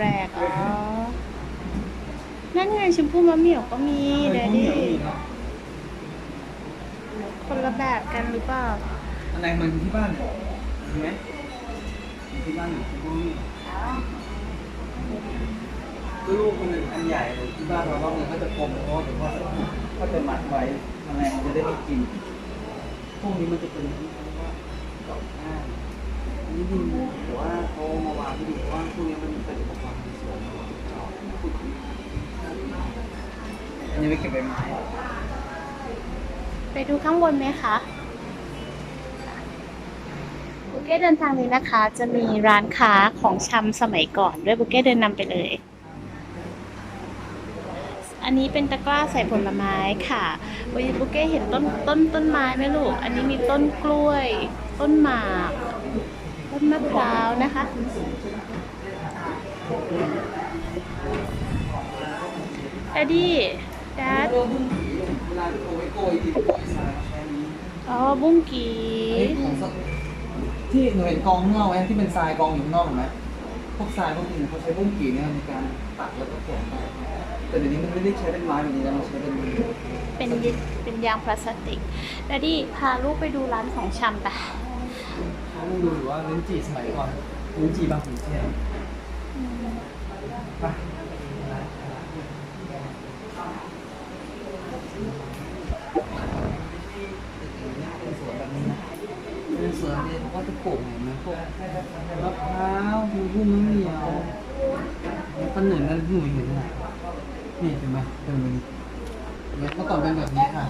แรกอ๋อ นั่นไงชมพู่มะเหมี่ยวก็มีเดี๋ยวดิคนละแบบกันหรือเปล่า อะไรมันที่บ้านเนี่ยเห็นไหมที่บ้านอยู่ชมพู่นี่ลูกมันอันใหญ่เลยที่บ้านเรารอบนึงก็จะกลมเพราะว่าเดี๋ยวพ่อจะพ่อจะมัดไว้แมลงมันจะได้ไม่กินพวกนี้มันจะเป็นที่เรียกว่าดอกหน้า อันนี้ดีแต่ว่าเขามาวางที่ดีเพราะว่าพวกนี้มันเป็นอุปกรณ์ที่สวยอันนี้ไปเก็บใบไม้ไปดูข้างบนไหมคะบุเก้เดินทางนี้นะคะ จะมีร้านค้าของชำสมัยก่อนด้วยบุเก้เดินนำไปเลย อันนี้เป็นตะกร้าใส่ผลไม้ค่ะวันนี้บุเก้เห็นต้นต้นต้นไม้ไหมลูก อันนี้มีต้นกล้วย ต้นหมาก ต้นมะพร้าวนะคะดดดี้ดัดเวลาที่โกยโกยทีโกยทรายใช้นี้อ๋อ บุ้งกีของสักที่หนูเห็นกองข้างนอกไหมที่เป็นทรายกองอยู่ข้างนอกเห็นไหมพวกทรายพวกนี้เขาใช้บุ้งกี่เนี่ยในการตัดแล้วก็เก็บไปแต่เดี๋ยวนี้มันไม่ได้ใช้เป็นไม้แบบนี้แล้วมันใช้เป็นเป็นยิเป็นยางพลาสติกดดดี้พาลูกไปดูร้านของชำไป เขาดูว่าลิ้นจี่สมัยก่อนลิ้นจี่บางขุนเทียนไปเป็นสวนแบบนี้เป็นสวนที่เขาก็จะปลูกเห็นไหมพวกมะพร้าวมีพุ่มมะเหมี่ยวต้นหนึ่งนั่นที่หนูเห็นนะนี่เห็นไหมเป็นแบบนี้เห็นไหมเมื่อก่อนเป็นแบบนี้ค่ะ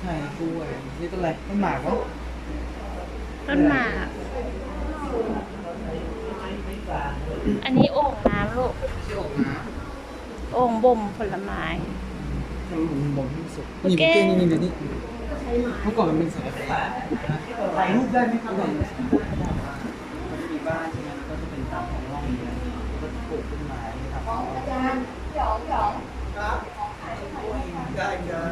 ใช่กล้วยนี่ต้นอะไรต้นหมากวะ ต้นหมาก อันนี้โอ่งน้ำลูกที่อกน้โอ่งบ่มผลไม้ำให้มันบ่มที่สุดโอนี่เคเก่งนี่นี่นี่เมื่อก่อนมันเป็นสายไฟถ่ายรูปได้ไหมครับมันมีบ้านใช่ไหมมันก็จะเป็นตามของร่องนี้นะก็จะปลูกต้นไม้ครับอาจารย์หยองหยองครับได้จ้า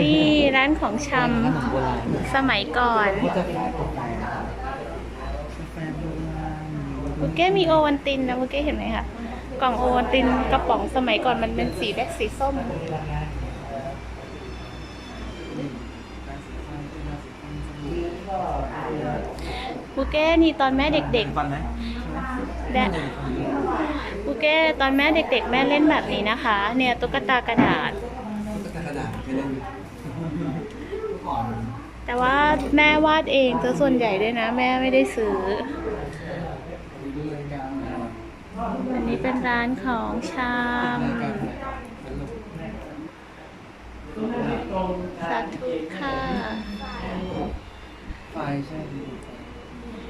นี่ร้านของชขนมโบราณำสมัยก่อนก็จะขายกาแฟนะครับกาแฟโบราณบุเก้มีโอวันตินนะบุเก้เห็นไหมคะกล่องโอวันตินกระป๋องสมัยก่อนมันเป็นสีแดงสีส้มบุเก้นี่ตอนแม่เด็กฟันไหมๆแดะบุเก้ตอนแม่เด็กๆ แม่เล่นแบบนี้นะคะ เนี่ยตุ๊กตากระดาษตะกระดาษเคยเล่นอยู่เมื่อก่อนแต่ว่าแม่วาดเองซะส่วนใหญ่ด้วยนะ แม่ไม่ได้ซื้อ มีเรื่องการอันนี้เป็นร้านของชำสาธุค่ะไฟใช่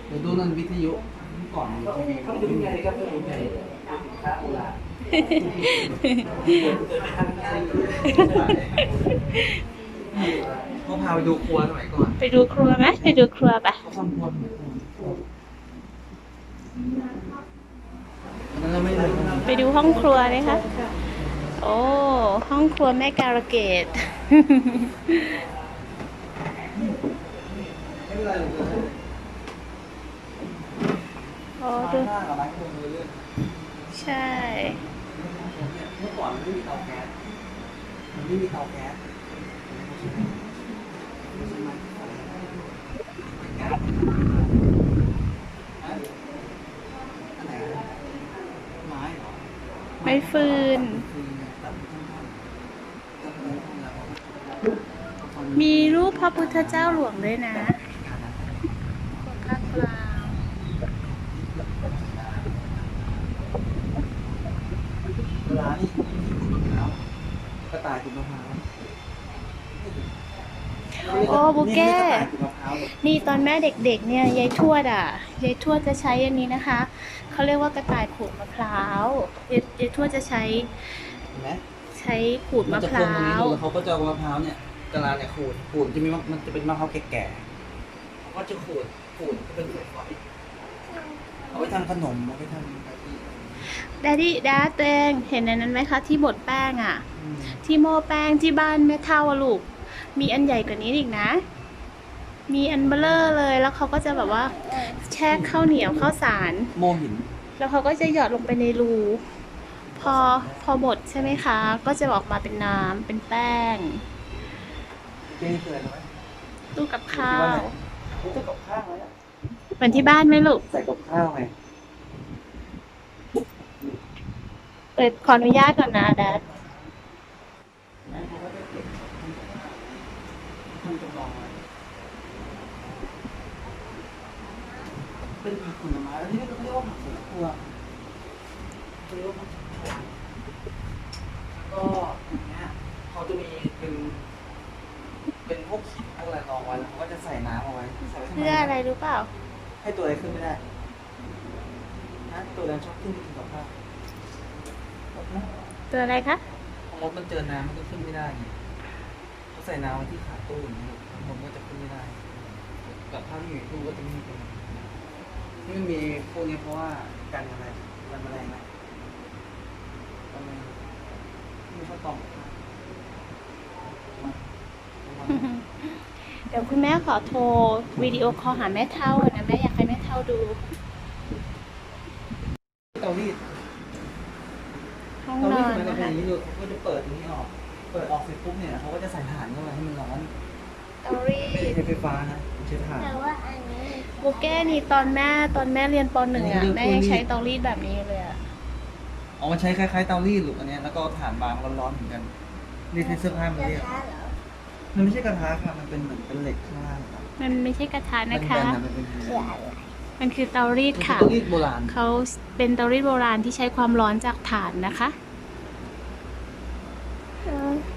เดี๋ยวดูนั่นวิทยุก่อนทีวีมันไม่มีอะไรครับใหญ่เขาพาไปดูครัวสมัยก่อนไปดูครัวไหมไปดูครัวปเขาทำครัวไปดูห้องครัวเลยค่ะ โอ้ ห้องครัวแม่การะเกดโอ้ดู ใช่ เมื่อก่อนมันไม่มีเตาแก๊สมันไม่มีเตาแก๊สไม้เหรอไม้ฟืน มีรูปพระพุทธเจ้าหลวงด้วยนะภาคกลาง ร้านนี่ขุดมะพร้าวกระต่ายขุดมะพร้าว โอ้บุเก้นี่กระต่ายขุดมะพร้าวนี่ตอนแม่เด็กๆ เนี่ยยายทวดอะยายทวดจะใช้อันนี้นะคะเขาเรียกว่ากระต่ายขูดมะพร้าวยายยายทวดจะใช้เห็นไหมใช้ขูดมันมะจะพคร้างตรงนี้วดูแล้วเขาก็จะเอามะพร้าวเนี่ยกะลาเนี่ยขูดขูดจะมีมะมันจะเป็นมะพร้าวแก่ๆเขาก็จะขูดขูดก็เป็นฝอยๆเอาไว้ทำขนมเอาไว้ทำอะไรที่ดดดี้ดาตัวเองเห็นอันนั้นไหมคะที่บดแป้งอะ่ะอืมที่โม่แป้งที่บ้านแม่เท่าอะลูก มีอันใหญ่กว่านี้อีกนะ มีอันเบลเลอร์เลยแล้วเขาก็จะแบบว่า แช่ข้าวเหนียวข้าวสาร โมหิน แล้วเขาก็จะหยอดลงไปในรู พอพอบดใช่ไหมคะ ก็จะออกมาเป็นน้ำเป็นแป้งเจ๊คืออะไรรู้ไหมตู้กับข้าคิดว่าวไหนรู้จักกับข้าวไหมอะเหมือนที่บ้านไหมลูก ใส่กับข้าวไงเปิดขออนุญาตก่อนนะแดด ทำจำลองไว้เป็นผักผลไม้อันนี้เขาเรียกว่าผักสวนครัวเขาเรียกว่าผักสวนครัวก็อย่างเงี้ยเขาจะมีเป็นเป็นพวกขิงอะไรรองไว้แล้วเขาก็จะใส่น้ำเอาไว้ใส่ไว้ทำไมเพื่ออะไรรู้เปล่า ให้ตัวอะไรขึ้นไม่ได้นะตัวนั้นชอบขึ้นไปกินกับข้าวแบบนั้นตัวอะไรคะ พอมดมันเจอน้ำมันก็ขึ้นไม่ได้ไงเขา ใส่น้ำไว้ที่ขาตู้อย่างนี้มดก็จะขึ้นไม่ได้แบบถ้าไม่อยู่ในตู้ก็จะไม่มีตัวที่มันมีพวกนี้เพราะว่ากันอะไรกันแมลงไหมกันแมลงมีข้าวตองมามาเดี๋ยวคุณแม่ขอโทรวิดีโอคอลหาแม่เท่านะแม่อยากให้แม่เท่าดูเตารีดห้องเตานรีอดนมันจะนะเป็นอคะ ย่างนี้ดูเขาก็จะเปิดตรงนี้ออก เปิดออกเสร็จปุ๊บเนี่ยเขาก็จะใส่ถ่านเข้าไปให้มันร้อนเตารีไม่ได้ดใช้ไฟฟ้านะใช้ถ่าน แต่ว่าอันนี้โบเก้นี่ตอนแม่ตอนแม่เรียนปหนึ่งอัอะนนี้แม่คือยังใช้รีดเตารีดแบบนี้เลยอะเอามาใช้คล้ายๆเตารีดหรืออันเนี้ยแล้วก็ถ่านบางร้อนๆเหมือนกันรีดให้เสื้อผ้ามันกระเรียบทะเหรอมันไม่ใช่กระทะค่ะ มันเป็นเหมือนเป็นเหล็กข้างล่างครับมันไม่ใช่กระทะแบนะคะนๆนะมันเป็นคืออะไรมันคือเตารีดมันคือค่ะ เตารีดโบราณ เขาเป็นเตารีดโบราณที่ใช้ความร้อนจากถ่านนะคะเ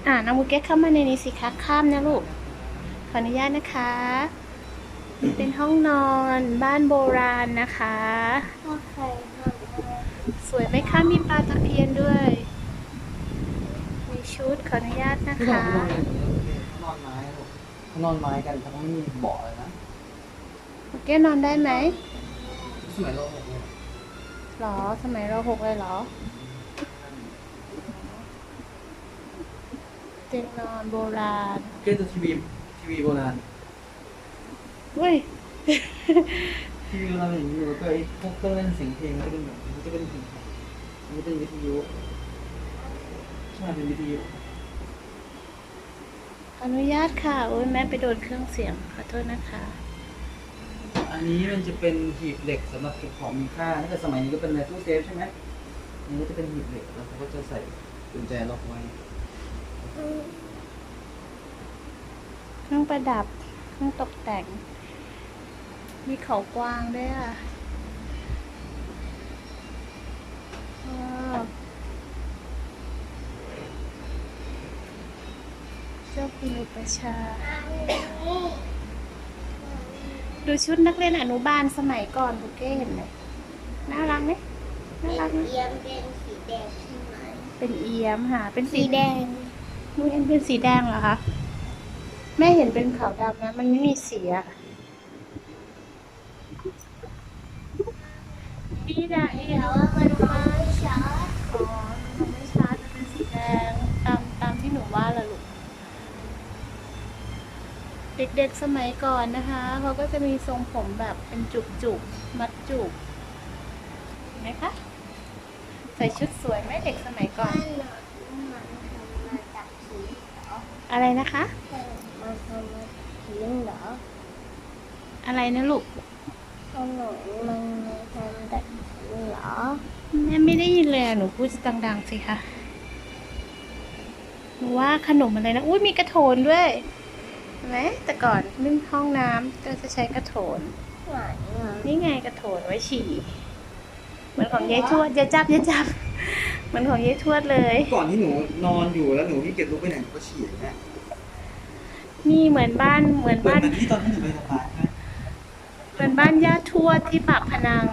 อ่ออ่าน้องโบเก้เข้ามาในนี้สิคะข้ามนะลูก ขออนุญาตนะคะ เป็นห้องนอนบ้านโบราณนะคะถ้าใครทำสวยไหมคะมีปลาตะเพียนด้วย มีชุดขออนุญาตนะที่นอนคะนอนไม้ลูกเขานอนไม้กันเขาไม่มีเบาะเลยนะโอเก้นอนได้ไหมสมัยเราหกเนี่ยหรอ สมัยเราหกเลยเหรอ เตียงนอนโบราณเกตทีวีทีวีโบราณเว้ยทีวีโบราณเป็นอย่างนี้อยู่แล้วก็ไอ้พวกเครื่องเล่นเสียงเพลงก็จะเป็นแบบนี้ก็จะเป็นเสียงเพลงอันนี้เป็นวิทยุใช่เป็นวิทยุอนุญาตค่ะโอ้ยแม่ไปโดนเครื่องเสียงขอโทษนะคะ อันนี้มันจะเป็นหีบเหล็กสำหรับเก็บของมีค่าถ้าเกิดสมัยนี้ก็เป็นในตู้เซฟใช่ไหมอันนี้ก็จะเป็นหีบเหล็กแล้วเขาก็จะใส่กุญแจล็อกไว้ เครื่องประดับ เครื่องตกแต่ง มีเขากวางด้วยอะว้าวเจ้าคุณอุปชฌาย์ดูชุดนักเรียนอนุบาลสมัยก่อนบุเก้เห็นไหมน่ารักไหมน่ารักไหมเอียมเป็นสีแดงใช่ไหมเป็นเอียมค่ะ เป็นสีสีแดง นูเห็นเป็นสีแดงเหรอคะ แม่เห็นเป็นขาวดำนะ มันไม่มีสีอะพี่ดาเอียแต่วว่ามันไม่ชัดอ๋อมันไม่ชัดมันเป็นสีแดงตามตามที่หนูว่าละลูก เด็กๆสมัยก่อนนะคะเขาก็จะมีทรงผมแบบเป็นจุกๆ มัดจุกเห็นไหมคะ ใส่ชุดสวยไหมเด็กสมัยก่อนมันน่ะมันทำมาจากสีเหร อะไรนะคะมันทำมาสีเหรอ อะไรนะลูกขนมมันทำจากสีเหรอแม่ไม่ได้ยินเลยหนูพูดดังๆสิคะหนูว่าขนมอะไรนะ อุ้ยมีกระโถนด้วยเห็นไหมแต่ก่อนนึ่งห้องน้ำก็จะใช้กระโถนนี่ไงกระโถนไว้ฉี่เหมือนของยายทวดย่าจับย่าจับ เหมือนของยายทวดเลย ก่อนที่หนูนอนอยู่แล้วหนูที่เก็บลุกไปไหนหนูก็ฉี่นะนี่เหมือนบ้านเหมือนเปิดบ้านเหมือนที่ตอนที่หนูไปสะพานใช่ไหมเหมือนบ้านย่าทวดที่ปากพนัง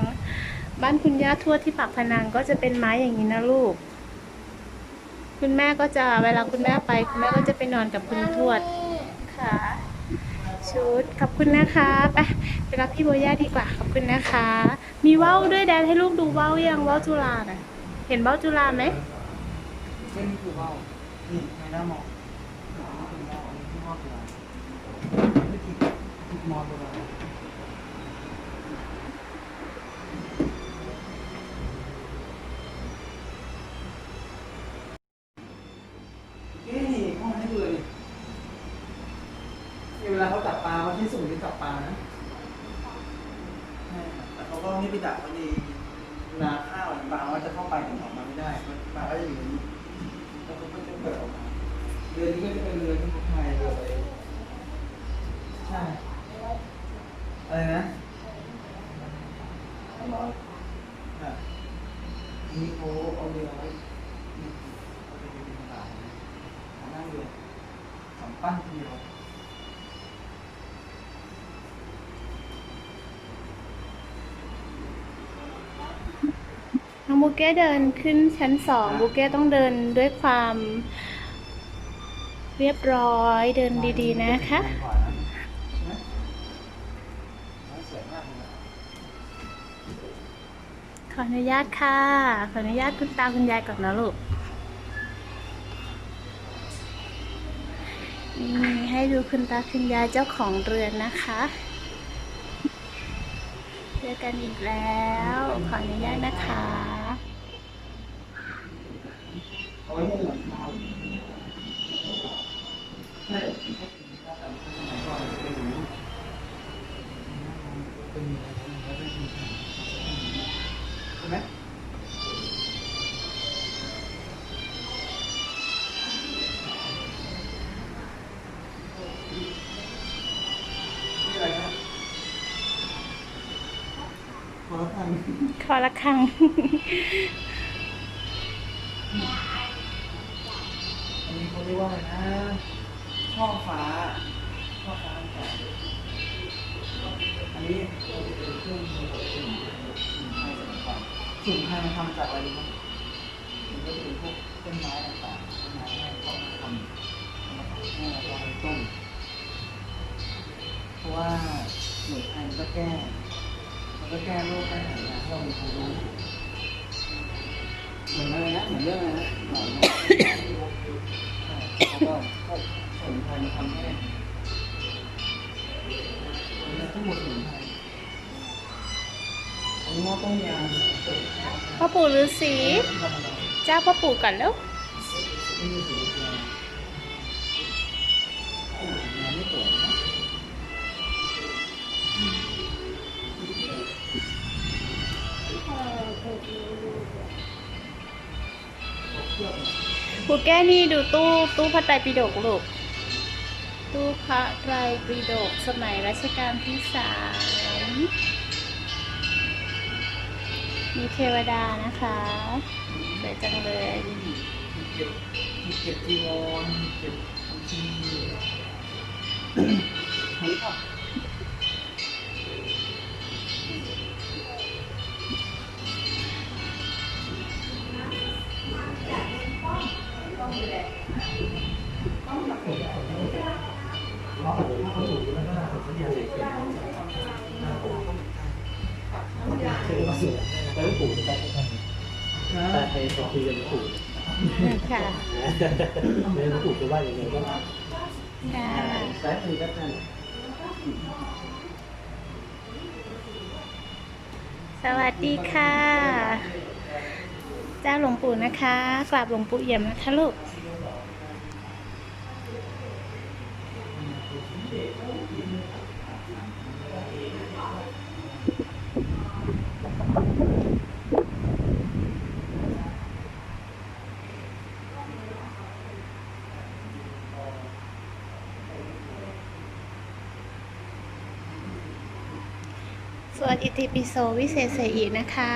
บ้านคุณย่าทวดที่ปากพนังก็จะเป็นไม้อย่างนี้นะลูก คุณแม่ก็จะเวลาคุณแม่ไป คุณแม่ก็จะไปนอนกับคุณทวดค่ะชชุดขอบคุณนะคะไปไปรับพี่โบย่าดีกว่าขอบคุณนะคะ มีว่าวด้วยแดนให้ลูกดูว่าวยังว่าวจุฬาน่ะ เห็นเบ้าจุฬาไหมเส้นนี่คือเบ้านี่ในหน้ามองนี่เป็นเบ้าอันนี้ที่ว่าจุฬาไม่ติดติดมอตัวเราเอ๊ะนี่ห้องให้ดูเลยนี่เวลาเขาจับปลาเขาใช้สุ่มที่จับปลานะใช่แต่เขาก็ไม่ไปดักมันดีนาข้าวปลาว่าจะเข้าไปแต่ออกมาไม่ได้ปลาก็จะอยู่ในนี้แล้วเขาก็จะเปิดออกมา เรือนี้ก็จะเป็นเรือที่เขาพายเรือไปใช่อะไรนะอะนี่เขาเอาเรือไว้นี่เอาไปเป็นตลาดนะนั่งเรือสองปั้นเดียวน้องบุเก้เดินขึ้นชั้นสองบุเก้ต้องเดินด้วยความ เรียบร้อยเดินดีๆนะคะขออนุญาตค่ะ ขออนุญาตคุณตาคุณยายก่อนนะลูก นี่ให้ดูคุณตาคุณยายเจ้าของเรือนนะคะ เจอกันอีกแล้ว ขออนุญาตนะคะ อละครั้งอันนี้เขาเรียกว่าอะไรนะ ช่อฟ้า ช่อฟ้าอากาศอันนี้เราจะเป็นเครื่องมือสมุนไพรสมัยก่อนสมุนไพรมันทำจากอะไรรู้ไหมมันก็จะเป็นพวกต้นไม้ต่างๆต้นไม้ให้เขามาทำมาทำให้เราต้มเพราะว่าสมุนไพรมันก็แก้ มันก็แก้โรคได้หายอย่างที่เรามีความรู้เหมือนอะไรนะเหมือนเรื่องอะไรนะหนอนเนี่ยแล้วก็สมุนไพรมาทำให้อันนี้ทั้งหมดสมุนไพรอันนี้หม้อต้มยำพ่อปู่ฤาษีเจ้าพ่อปู่ก่อนแล้ว ปู่แก้นี่ดูตู้ตู้พระไตรปิฎกลูก ตู้พระไตรปิฎกสมัยรัชกาลที่สามมีเทวดานะคะสวยจังเลยมีเก็บมีเก็บจีวรมีเก็บ บัญชีเฮ้ยป่ะแล้วปู่จะไปทำแต่ไปคุยกับปู่ค่ะแล้วปู่จะว่ายังไงบ้างค่ะสายมือก็ท่านสวัสดีค่ะ เจ้าหลวงปู่นะคะกราบหลวงปู่เอี่ยมนะคะลูกสวดอิติปิโสวิเศษเสอีนะคะ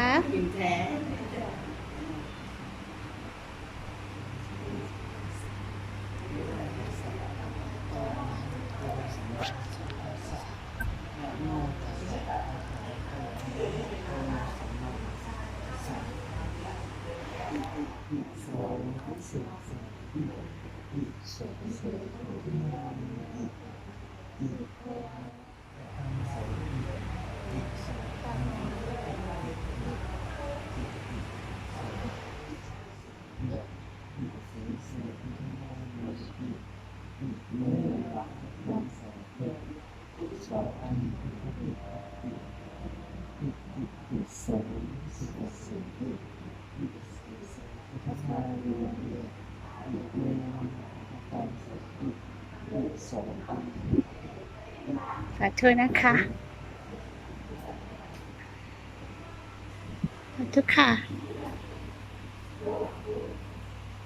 สาธุนะคะสาธุค่ะ